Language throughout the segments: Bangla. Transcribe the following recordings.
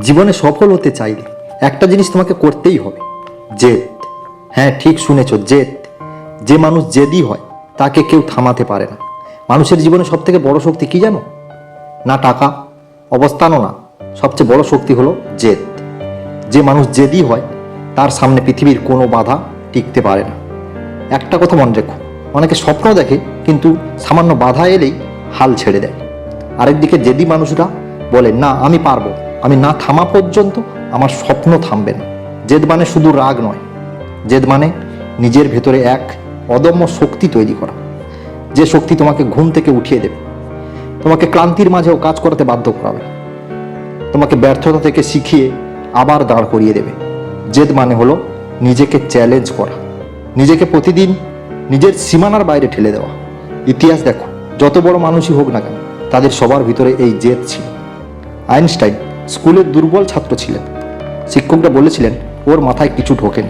জীবনে সফল হতে চাইলে একটা জিনিস তোমাকে করতেই হবে। জেদ। হ্যাঁ ঠিক শুনেছ, জেদ। যে মানুষ জেদি হয়, তাকে কেউ থামাতে পারে না। মানুষের জীবনে সব থেকে বড় শক্তি কি জানো? না টাকা, অবস্থানও না। সবচেয়ে বড় শক্তি হলো জেদ। যে মানুষ জেদি হয়, তার সামনে পৃথিবীর কোনো বাধা টিকতে পারে না। একটা কথা মনে রেখো, অনেকে স্বপ্ন দেখে, কিন্তু সামান্য বাধা এলেই হাল ছেড়ে দেয়। আরেকদিকে জেদি মানুষরা বলে, না, আমি পারব। আমি না থামা পর্যন্ত আমার স্বপ্ন থামবে না। জেদ মানে শুধু রাগ নয়। জেদ মানে নিজের ভেতরে এক অদম্য শক্তি তৈরি করা। যে শক্তি তোমাকে ঘুম থেকে উঠিয়ে দেবে। তোমাকে ক্লান্তির মাঝেও কাজ করাতে বাধ্য করাবে। তোমাকে ব্যর্থতা থেকে শিখিয়ে আবার দাঁড় করিয়ে দেবে। জেদ মানে হলো নিজেকে চ্যালেঞ্জ করা। নিজেকে প্রতিদিন নিজের সীমানার বাইরে ঠেলে দেওয়া। ইতিহাস দেখো, যত বড় মানুষই হোক না কেন, তাদের সবার ভিতরে এই জেদ ছিল। আইনস্টাইন স্কুলের দুর্বল ছাত্র ছিলেন। শিক্ষকরা বলেছিলেন, ওর মাথায় কিছু ঢোকেনি।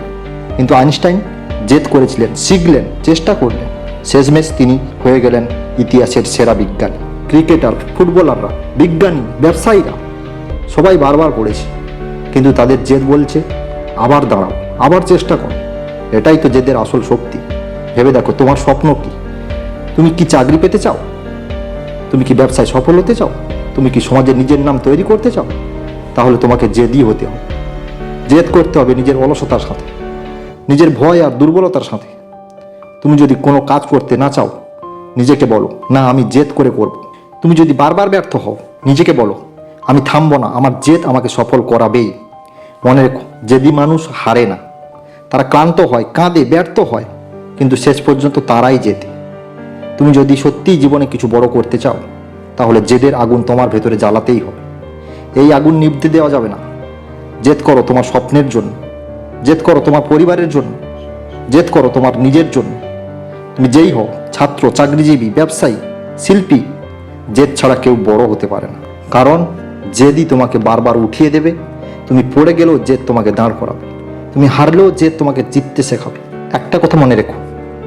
কিন্তু আইনস্টাইন জেদ করেছিলেন, শিখলেন, চেষ্টা করলেন। শেষমেশ তিনি হয়ে গেলেন ইতিহাসের সেরা বিজ্ঞানী, ক্রিকেটার, ফুটবলাররা, বিজ্ঞানী, ব্যবসায়ীরা। সবাই বারবার পড়েছে কিন্তু তাদের জেদ বলছে, আবার দাঁড়াও, আবার চেষ্টা করো। এটাই তো জেদের আসল শক্তি। ভেবে দেখো, তোমার স্বপ্ন কি? তুমি কি চাকরি পেতে চাও? তুমি কি ব্যবসায় সফল হতে চাও? তুমি কি সমাজে নিজের নাম তৈরি করতে চাও? তাহলে তোমাকে জেদি হতে হবে। জেদ করতে হবে নিজের অলসতার সাথে, নিজের ভয় আর দুর্বলতার সাথে। তুমি যদি কোনো কাজ করতে না চাও, নিজেকে বলো, না, আমি জেদ করে করব। তুমি যদি বারবার ব্যর্থ হও, নিজেকে বলো, আমি থামবো না, আমার জেদ আমাকে সফল করাবেই মনে রেখো, জেদি মানুষ হারে না। তারা ক্লান্ত হয়, কাঁদে, ব্যর্থ হয়, কিন্তু শেষ পর্যন্ত তারাই জেতে তুমি যদি সত্যিই জীবনে কিছু বড় করতে চাও তাহলে জেদের আগুন তোমার ভেতরে জ্বালাতেই হবে। এই আগুন নিভতে দেওয়া যাবে না। জেদ করো তোমার স্বপ্নের জন্য। জেদ করো তোমার পরিবারের জন্য। জেদ করো তোমার নিজের জন্য। তুমি যেই হও, ছাত্র, চাকরিজীবী, ব্যবসায়ী, শিল্পী, জেদ ছাড়া কেউ বড় হতে পারে না। কারণ জেদই তোমাকে বারবার উঠিয়ে দেবে। তুমি পড়ে গেলেও জেদ তোমাকে দাঁড় করাবে। তুমি হারলেও জেদ তোমাকে জিততে শেখাবে। একটা কথা মনে রেখো,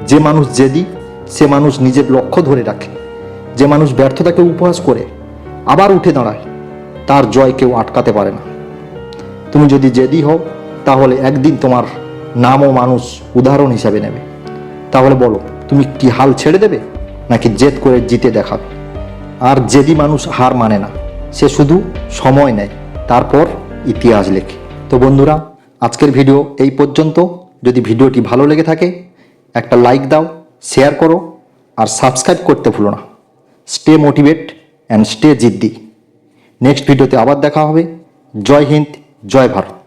যে মানুষ জেদি, সে মানুষ নিজের লক্ষ্য ধরে রাখে। যে মানুষ ব্যর্থতাকে উপহাস করে, আবার উঠে দাঁড়ায়, তার জয় কেউ আটকাতে পারে না। তুমি যদি জেদি হও, তাহলে একদিন তোমার নামও মানুষ উদাহরণ হিসাবে নেবে। তাহলে বলো, তুমি কি হাল ছেড়ে দেবে, নাকি জেদ করে জিতে দেখাবে? আর জেদি মানুষ হার মানে না, সে শুধু সময় নেয়, তারপর ইতিহাস লেখে। তো বন্ধুরা, আজকের ভিডিও এই পর্যন্ত। যদি ভিডিওটি ভালো লেগে থাকে, একটা লাইক দাও, শেয়ার করো, আর সাবস্ক্রাইব করতে ভুলো না। স্টে মোটিভেট অ্যান্ড স্টে জিদ্দি। নেক্সট ভিডিওতে আবার দেখা হবে। জয় হিন্দ জয় ভারত।